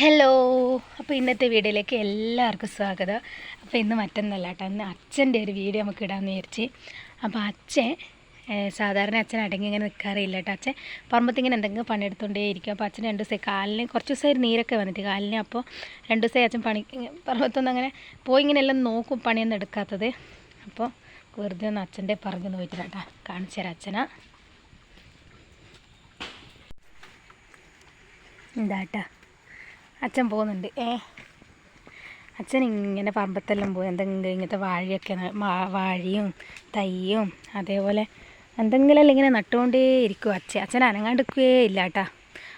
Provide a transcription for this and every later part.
Hello. അപ്പോൾ ഇന്നത്തെ വീഡിയോയിലേക്ക് എല്ലാവർക്കും സ്വാഗതം. അപ്പോൾ ഇന്ന് മറ്റൊന്നല്ല കേട്ടോ. ഇന്ന് അച്ഛന്റെ ഒരു വീഡിയോ നമുക്ക് ഇടാമെന്ന് വിചാരിച്ച്. അപ്പോൾ അച്ഛൻ സാധാരണ അച്ഛൻ അടങ്ങി ഇങ്ങനെ നിൽക്കാറില്ല കേട്ടോ. അച്ഛൻ പറമ്പത്തിങ്ങനെ എന്തെങ്കിലും പണിയെടുത്തുകൊണ്ടേ ഇരിക്കും. അപ്പോൾ അച്ഛൻ രണ്ട് ദിവസമായി കാലിന് കുറച്ച് ദിവസമായി നീരൊക്കെ വന്നിട്ട് കാലിന്. അപ്പോൾ രണ്ട് ദിവസമായി അച്ഛൻ പണി പറമ്പത്തൊന്നും അങ്ങനെ പോയി ഇങ്ങനെ എല്ലാം നോക്കും പണിയൊന്നും എടുക്കാത്തത്. അപ്പോൾ വെറുതെ ഒന്ന് അച്ഛന്റെ പറഞ്ഞു കേട്ടോ. കാണിച്ചു തരാം അച്ഛനാ. എന്താട്ടാ അച്ഛൻ പോകുന്നുണ്ട്. ഏ? അച്ഛൻ ഇങ്ങനെ പറമ്പത്തെല്ലാം പോയി. എന്തെങ്കിലും ഇങ്ങനത്തെ വാഴയൊക്കെ വാഴയും തയ്യും അതേപോലെ എന്തെങ്കിലും ഇങ്ങനെ നട്ടുകൊണ്ടേ ഇരിക്കും അച്ഛൻ അച്ഛൻ അനങ്ങാണ്ടിരിക്കുകയേ ഇല്ല കേട്ടാ.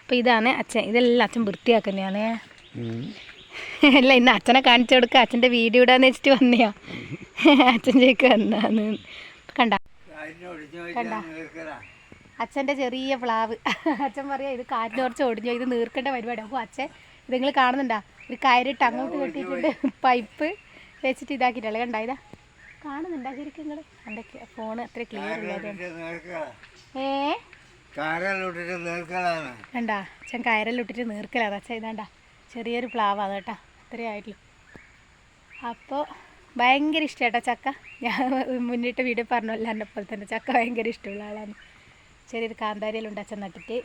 അപ്പോൾ ഇതാണ് അച്ഛൻ. ഇതെല്ലാം അച്ഛൻ വൃത്തിയാക്കുന്നതാണ് അല്ല ഇന്ന് അച്ഛനെ കാണിച്ചു കൊടുക്കുക അച്ഛന്റെ വീഡിയോ ഇടാന്ന് വെച്ചിട്ട് വന്നെയാ. അച്ഛൻ ചേക്ക് വന്നാന്ന് കണ്ട? കണ്ട? അച്ഛന്റെ ചെറിയ പ്ലാവ്. അച്ഛൻ പറയാ ഇത് കാറ്റിന് കുറച്ച് ഒടിഞ്ഞു ഇത് നീർക്കേണ്ട പരിപാടി അപ്പോൾ അച്ഛൻ ഇത് നിങ്ങൾ കാണുന്നുണ്ടാ? ഒരു കയറിട്ട് അങ്ങോട്ട് കെട്ടിയിട്ടുണ്ട് പൈപ്പ് വെച്ചിട്ട് ഇതാക്കിയിട്ടല്ലേ കണ്ടായതാ ഇതാ? കാണുന്നുണ്ടാ ശരിക്കും നിങ്ങൾ എന്തൊക്കെ? ഫോൺ അത്ര ക്ലിയർ ഏ? കണ്ടാ? അച്ഛൻ കയറലിട്ടിട്ട് നീർക്കലാണ്. അച്ഛൻ ഇതാണ്ടാ. ചെറിയൊരു പ്ലാവാണ് കേട്ടാ. അത്രേ ആയിട്ടുള്ളൂ. അപ്പോൾ ഭയങ്കര ഇഷ്ടമായിട്ടാ ചക്ക. ഞാൻ മുന്നിട്ട് വീട് പറഞ്ഞു എന്നെ പോലെ തന്നെ. ചക്ക ഭയങ്കര ഇഷ്ടമുള്ള ആളാണ്. ചെറിയൊരു കാന്താരിയിലുണ്ട് അച്ഛൻ നട്ടിട്ട്.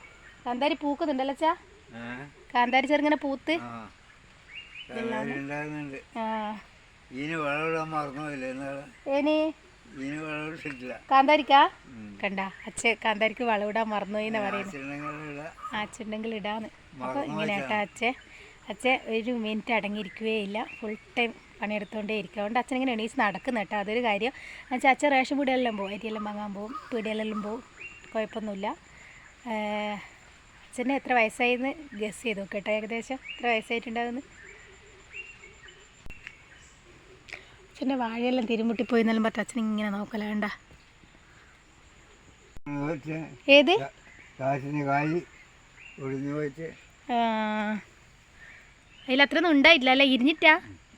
കാന്താരി പൂക്കുന്നുണ്ടല്ലോ അച്ഛാ? കാന്താരി ചെറുങ്ങനെ പൂത്ത്? കാന്താരിക്കാ? കണ്ട അച്ഛ കാന്താരിക്ക് വളവിടാൻ എന്നാ പറയുന്നത് ആ അച്ഛണ്ടെങ്കിൽ ഇടാന്ന്. അപ്പൊ ഇങ്ങനെ കേട്ടോ അച്ഛൻ. അച്ഛൻ ഒരു മിനിറ്റ് അടങ്ങിയിരിക്കുകയേ ഇല്ല. ഫുൾ ടൈം പണിയെടുത്തുകൊണ്ടേ ഇരിക്കുക. അതുകൊണ്ട് അച്ഛൻ ഇങ്ങനെ എണീച്ച് നടക്കുന്ന കേട്ടോ. അതൊരു കാര്യം. എന്നുവെച്ചാൽ അച്ഛൻ റേഷൻ പീടിയെല്ലാം പോകും. അരിയെല്ലാം വാങ്ങാൻ പോകും. പീടിയെല്ലാം പോകും. കുഴപ്പമൊന്നുമില്ല. അച്ഛന് എത്ര വയസ്സായിന്ന് ഗസ് ചെയ്തു കേട്ടോ ഏകദേശം എത്ര വയസ്സായിട്ടുണ്ടാകുന്നു അച്ഛന്റെ വാഴയെല്ലാം തിരുമുട്ടിപ്പോയി എന്നെല്ലാം പറഞ്ഞിട്ട് അച്ഛൻ ഇങ്ങനെ നോക്കലാണ്ട ഏത്? അതിൽ അത്രയൊന്നും ഉണ്ടായിട്ടില്ല അല്ല? ഇരിഞ്ഞിട്ടാ?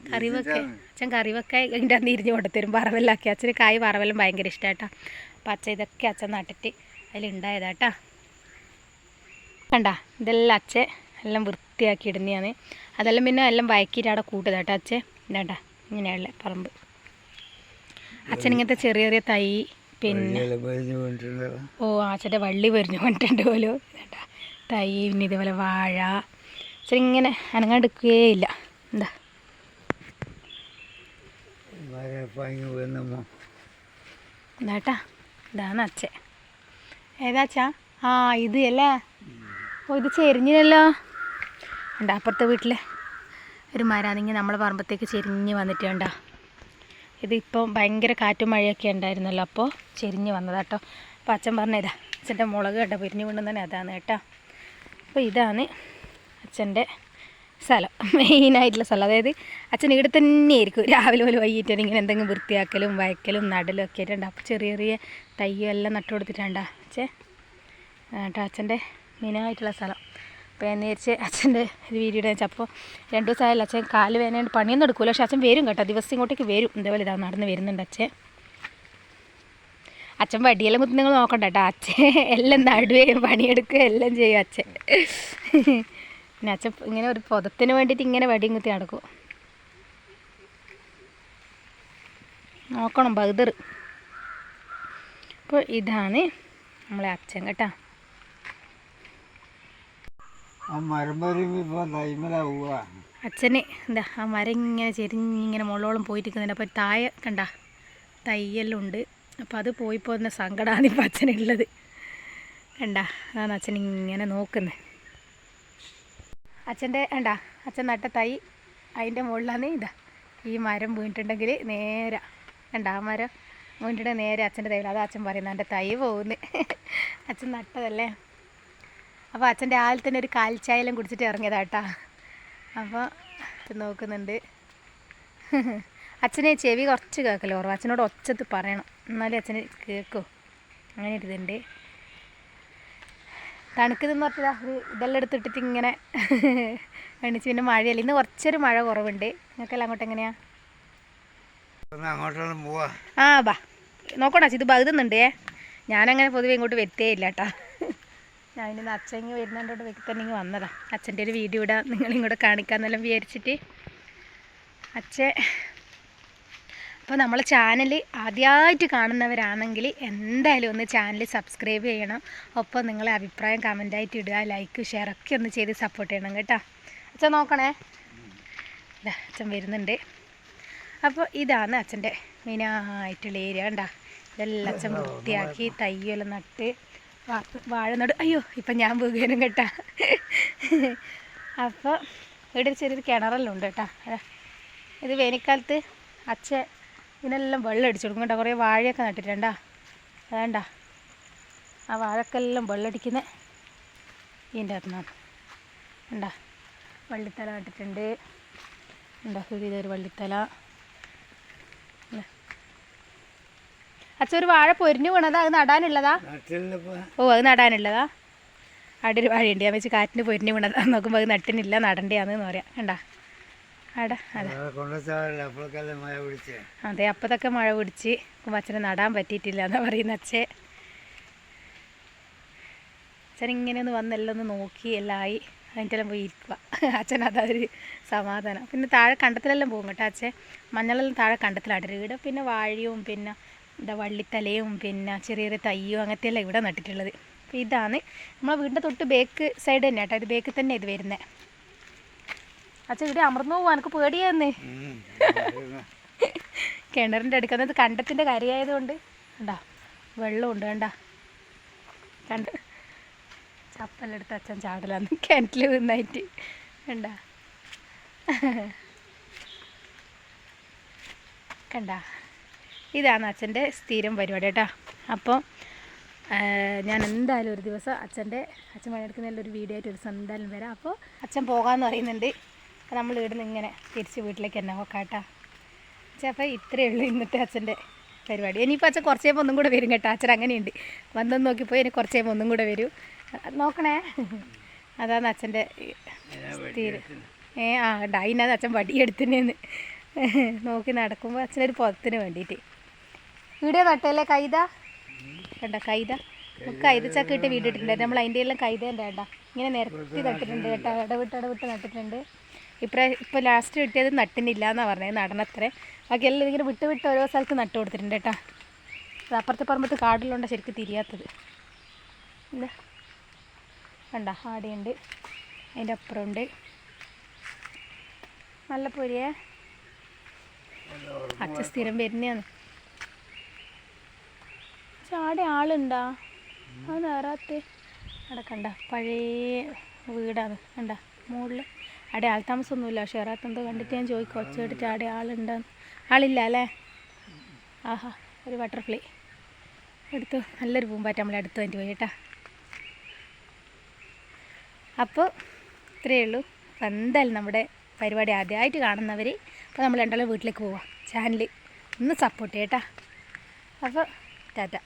കറിവൊക്കെ. അച്ഛൻ കറിവൊക്കെ അതിന്റെ അന്ന് ഇരിഞ്ഞ് കൊണ്ടുത്തരും പറവെല്ലാക്കി അച്ഛന് കായ് പറവെല്ലാം ഭയങ്കര ഇഷ്ടമായിട്ടാ അപ്പം അച്ഛൻ ഇതൊക്കെ അച്ഛൻ നട്ടിട്ട് അതിലുണ്ടായതാട്ടാ കണ്ട ഇതെല്ലാം അച്ഛൻ എല്ലാം വൃത്തിയാക്കി ഇടുന്നതാണ്. അതെല്ലാം പിന്നെ എല്ലാം വയക്കിയിട്ട് അവിടെ കൂട്ടതാട്ടോ അച്ഛൻ. ഇതാണ്ട ഇങ്ങനെയുള്ള പറമ്പ്. അച്ഛൻ ഇങ്ങനത്തെ ചെറിയ ചെറിയ തൈ പിന്നെ ഓ അച്ഛന്റെ വള്ളി പൊരിഞ്ഞു കൊണ്ടിട്ടുണ്ട് പോലും. ഇതാ തൈ പിന്നെ ഇതുപോലെ വാഴ. അച്ഛൻ ഇങ്ങനെ അനങ്ങാണ്ടെടുക്കുകയേ ഇല്ല എന്താ ഇതാട്ടാ ഇതാണ് അച്ഛൻ. ഏതാച്ചാ അച്ഛാ? ആ ഇത് അല്ലേ? ഓ ഇത് ചെരിഞ്ഞല്ലോ ഉണ്ട് അപ്പുറത്തെ വീട്ടിലെ ഒരു മരാതിങ്ങി നമ്മളെ പറമ്പത്തേക്ക് ചെരിഞ്ഞ് വന്നിട്ട് കണ്ട. ഇതിപ്പം ഭയങ്കര കാറ്റും മഴയൊക്കെ ഉണ്ടായിരുന്നല്ലോ അപ്പോൾ ചെരിഞ്ഞ് വന്നതാട്ടോ അപ്പോൾ അച്ഛൻ പറഞ്ഞതാ അച്ഛന്റെ മുളക് കേട്ടോ പിരിഞ്ഞു കൊണ്ടുതന്നെ അതാണ് കേട്ടോ. അപ്പോൾ ഇതാണ് അച്ഛന്റെ സ്ഥലം മെയിനായിട്ടുള്ള സ്ഥലം. അതായത് അച്ഛൻ ഇവിടെ തന്നെ ആയിരിക്കും. രാവിലെ പോലെ വൈകിട്ട് ഇങ്ങനെ എന്തെങ്കിലും വൃത്തിയാക്കലും വയക്കലും നടലും ഒക്കെ ആയിട്ടുണ്ട് അപ്പോൾ ചെറിയ ചെറിയ തയ്യും എല്ലാം അച്ഛേ കേട്ടോ അച്ഛന്റെ മെയിനായിട്ടുള്ള സ്ഥലം. അപ്പോൾ ഞാൻ നേരിച്ച് അച്ഛന്റെ ഒരു വീഡിയോ അപ്പോൾ രണ്ട് ദിവസമായാലും അച്ഛൻ കാൽ വേനയുണ്ട് പണിയൊന്നും എടുക്കുമല്ലോ പക്ഷേ അച്ഛൻ വരും കേട്ടോ. ദിവസം ഇങ്ങോട്ടേക്ക് വരും. ഇതേപോലെ ഇതാ നടന്ന് വരുന്നുണ്ട് അച്ഛൻ. അച്ഛൻ വടിയെല്ലാം കുത്തി നിങ്ങൾ നോക്കണ്ട കേട്ടോ. അച്ഛൻ എല്ലാം നടുകയും പണിയെടുക്കുകയും എല്ലാം ചെയ്യും അച്ഛൻ. പിന്നെ അച്ഛൻ ഇങ്ങനെ ഒരു പുതത്തിന് വേണ്ടിയിട്ട് ഇങ്ങനെ വടിയും കുത്തി നടക്കും. നോക്കണം ബഹദർ. അപ്പോൾ ഇതാണ് നമ്മളെ അച്ഛൻ കേട്ടോ ആ മരം പറയുമ്പോൾ ഇപ്പോൾ തൈമല പോവാ അച്ഛന് എന്താ ആ മരം ഇങ്ങനെ ചെരിഞ്ഞിങ്ങനെ മുകളോളം പോയിരിക്കുന്നുണ്ട് അപ്പോൾ താഴെ കണ്ട തയ്യലുണ്ട്. അപ്പോൾ അത് പോയി പോകുന്ന സങ്കടമാണ് ഇപ്പം അച്ഛനുള്ളത്. കണ്ട അതാണ് അച്ഛൻ ഇങ്ങനെ നോക്കുന്നത് അച്ഛന്റെ കണ്ട അച്ഛൻ നട്ട തൈ അതിന്റെ മുകളിലാണ് ഇതാ ഈ മരം വീണിട്ടുണ്ടെങ്കിൽ നേരെ. കണ്ട ആ മരം വീണിട്ടുണ്ടെങ്കിൽ നേരെ അച്ഛന്റെ തൈ അതാ അച്ഛൻ പറയുന്നത് എന്റെ തൈ പോകുന്നു അച്ഛൻ നട്ടതല്ലേ? അപ്പോൾ അച്ഛൻ രാവിലെ തന്നെ ഒരു കാൽച്ചായലും കുടിച്ചിട്ട് ഇറങ്ങിയതാട്ടാ. അപ്പോൾ നോക്കുന്നുണ്ട്. അച്ഛനെ ചെവി കുറച്ച് കേൾക്കല്ലോ ഓർമ്മ? അച്ഛനോട് ഒച്ചത്ത് പറയണം. എന്നാലേ അച്ഛന് കേൾക്കൂ. അങ്ങനെ ഇരുതുണ്ട് ഇതുണ്ട്. തണുക്കുന്നതെന്ന് പറഞ്ഞാൽ ഒരു ഇതെല്ലാം എടുത്തിട്ടിട്ട് ഇങ്ങനെ എണീച്ച് പിന്നെ മഴയല്ല? ഇന്ന് കുറച്ചൊരു മഴ കുറവുണ്ട്. നിങ്ങൾക്കെല്ലാം അങ്ങോട്ട് എങ്ങനെയാ? ആ ബാ. നോക്കണോ ഇത് ബകുന്നുണ്ടേ ഞാനങ്ങനെ പൊതുവെ ഇങ്ങോട്ട് വെത്തേ ഇല്ല കേട്ടാ ഞാൻ ഇന്ന് അച്ഛൻ വരുന്നതുകൊണ്ട് വെക്കി തന്നെ ഇങ്ങ് വന്നതാ. അച്ഛന്റെ ഒരു വീഡിയോ ഇടാം. നിങ്ങളിങ്ങോട്ട് കാണിക്കാമെന്നെല്ലാം വിചാരിച്ചിട്ട്. അച്ഛൻ അപ്പോൾ നമ്മൾ ചാനൽ ആദ്യമായിട്ട് കാണുന്നവരാണെങ്കിൽ എന്തായാലും ഒന്ന് ചാനൽ സബ്സ്ക്രൈബ് ചെയ്യണം. ഒപ്പം നിങ്ങളെ അഭിപ്രായം കമന്റായിട്ട് ഇടുക ലൈക്ക് ഷെയർ ഒക്കെ ഒന്ന് ചെയ്ത് സപ്പോർട്ട് ചെയ്യണം കേട്ടോ. അച്ഛൻ നോക്കണേ. അച്ഛൻ വരുന്നുണ്ട്. അപ്പോൾ ഇതാണ് അച്ഛന്റെ മെയിനായിട്ടുള്ള ഏരിയ കണ്ടാ. ഇതെല്ലാം അച്ഛൻ വൃത്തിയാക്കി തയ്യെല്ലാം നട്ട് വാഴ നട് അയ്യോ ഇപ്പം ഞാൻ വീകേനും കേട്ടാ. അപ്പോൾ ഇവിടെ ചെറിയൊരു കിണറെല്ലാം ഉണ്ട് കേട്ടോ. ഇത് വേനൽക്കാലത്ത് അച്ഛൻ ഇതിനെല്ലാം വെള്ളം അടിച്ചു കൊടുക്കും കേട്ടോ. കുറേ വാഴയൊക്കെ നട്ടിട്ടുണ്ടാ അതാണ്ടാ. ആ വാഴക്കെല്ലാം വെള്ളം അടിക്കുന്നത് ഇതിന്റെ അകത്തുനിന്നാണ് ഉണ്ടാ വള്ളിത്തല നട്ടിട്ടുണ്ട്. ഉണ്ടാക്കുക ഇതൊരു വള്ളിത്തല. അച്ഛൻ ഒരു വാഴ പൊരിഞ്ഞു വീണതാ അത് നടാനുള്ളതാ? ഓ അത് നടാനുള്ളതാ? അവിടെ ഒരു വാഴയുണ്ട്. ഞാൻ വെച്ച് കാറ്റിന് പൊരിഞ്ഞു വീണതാ. നോക്കുമ്പോൾ അത് നട്ടിനില്ല നടണ്ടയാന്ന് പറയാം. കണ്ടാ? അതെ. അപ്പത്തൊക്കെ മഴ പിടിച്ച്? അച്ഛനെ നടാൻ പറ്റിയിട്ടില്ല എന്നാ പറയുന്ന അച്ഛൻ അച്ഛൻ ഇങ്ങനെ ഒന്ന് വന്നെല്ലാം ഒന്ന് നോക്കി എല്ലാം ആയി. അതിന്റെല്ലാം പോയി ഇരിക്കുക അച്ഛൻ അതൊരു സമാധാനം. പിന്നെ താഴെ കണ്ടത്തിലെല്ലാം പോകും കേട്ടോ അച്ഛൻ മഞ്ഞളെല്ലാം താഴെ കണ്ടത്തിലാട്ടരുത് വീട് പിന്നെ വാഴയും പിന്നെ എന്താ വള്ളിത്തലയും പിന്നെ ചെറിയ ചെറിയ തയ്യും അങ്ങനത്തെയല്ല ഇവിടെ നട്ടിട്ടുള്ളത്. അപ്പോൾ ഇതാണ് നമ്മളെ വീടിന്റെ തൊട്ട് ബേക്ക് സൈഡ് തന്നെ കേട്ടോ. ഇത് ബേക്ക് തന്നെ ഇത് വരുന്നത് അച്ഛൻ ഇവിടെ അമർന്നു പോവാ. എനിക്ക് പേടിയാന്ന് കിണറിന്റെ അടുക്കുന്നത് കണ്ടത്തിന്റെ കരയായതുകൊണ്ട്. കണ്ടാ വെള്ളമുണ്ട് കണ്ടാ. കണ്ട. ചപ്പലെടുത്ത് അച്ഛൻ ചാടലാന്ന് കിണറ്റിൽ നിന്നായിട്ട്. കണ്ടാ. കണ്ട. ഇതാണ് അച്ഛന്റെ സ്ഥിരം പരിപാടി കേട്ടോ. അപ്പോൾ ഞാൻ എന്തായാലും ഒരു ദിവസം അച്ഛന്റെ അച്ഛൻ പണിയെടുക്കുന്നതിന്റെ ഒരു വീഡിയോ ആയിട്ട് ഒരു ദിവസം എന്തായാലും വരാം. അപ്പോൾ അച്ഛൻ പോകാമെന്ന് പറയുന്നുണ്ട്. നമ്മൾ ഇവിടുന്ന് ഇങ്ങനെ തിരിച്ച് വീട്ടിലേക്ക് തന്നെ കേട്ടോ. അപ്പോൾ ഇത്രയേ ഉള്ളൂ ഇന്നത്തെ അച്ഛന്റെ പരിപാടി. ഇനിയിപ്പോൾ അച്ഛൻ കുറച്ച് കഴിയുമ്പോൾ ഒന്നും കൂടെ വരും കേട്ടോ. അച്ഛൻ അങ്ങനെയുണ്ട്. വന്നൊന്ന് നോക്കിപ്പോയി ഇനി കുറച്ച് കഴിയുമ്പോൾ ഒന്നും കൂടെ വരും. നോക്കണേ. അതാണ് അച്ഛന്റെ സ്ഥിരം. ഏ ആ അതിനകത്ത് അച്ഛൻ വടിയെടുത്തിനെന്ന് നോക്കി നടക്കുമ്പോൾ അച്ഛനൊരു പുറത്തിന് വേണ്ടിയിട്ട്. വീഡിയോ നട്ടല്ലേ കൈത? കണ്ട കൈത? നമുക്ക് കൈത ചക്ക ഇട്ട് വീട്ടിട്ടുണ്ട് നമ്മൾ അതിന്റെ എല്ലാം കൈതേന്റെ ഉണ്ട് ഇങ്ങനെ നിരത്തി നട്ടിട്ടുണ്ട് കേട്ടോ. ഇടവിട്ട് ഇടവിട്ട് നട്ടിട്ടുണ്ട്. ഇപ്പം ഇപ്പോൾ ലാസ്റ്റ് കിട്ടിയത് നട്ടിനില്ല എന്നാണ് പറഞ്ഞത് നടന്നത്രേ ബാക്കി എല്ലാം ഇതിങ്ങനെ വിട്ട് വിട്ട് ഓരോ സ്ഥലത്ത് നട്ട് കൊടുത്തിട്ടുണ്ട് കേട്ടോ. അപ്പുറത്തെ പറമ്പത്ത് കാടിലുണ്ട് ശരിക്കും തിരിയാത്തത്. കണ്ട ആടിയുണ്ട്. അതിന്റെ അപ്പുറമുണ്ട്. നല്ല പൊരിയേ. അച്ഛൻ സ്ഥിരം വരുന്നതാണ്. ആടെ ആളുണ്ടാ? അത് നേരാത്തെ. അവിടെ കണ്ട പഴയ വീടാണ്. കണ്ട മുകളിൽ അവിടെ ആൾ താമസമൊന്നുമില്ല. പക്ഷെ ഏറാത്ത എന്തോ കണ്ടിട്ട് ഞാൻ ചോദിക്കും ഒച്ച കേട്ടിട്ട് ആടെ ആളുണ്ടെന്ന്. ആളില്ല അല്ലേ? ആഹാ ഒരു ബട്ടർഫ്ലൈ. എടുത്തു. നല്ലൊരു പൂമ്പാറ്റ നമ്മളെ അടുത്ത് വേണ്ടി പോയി കേട്ടാ. അപ്പോൾ ഇത്രയേ ഉള്ളൂ. അപ്പം എന്തായാലും നമ്മുടെ പരിപാടി ആദ്യമായിട്ട് കാണുന്നവർ അപ്പോൾ നമ്മൾ രണ്ടാളും വീട്ടിലേക്ക് പോവാം. ചാനൽ ഒന്ന് സപ്പോർട്ട് ചെയ്യട്ടാ അപ്പോൾ ടാറ്റ.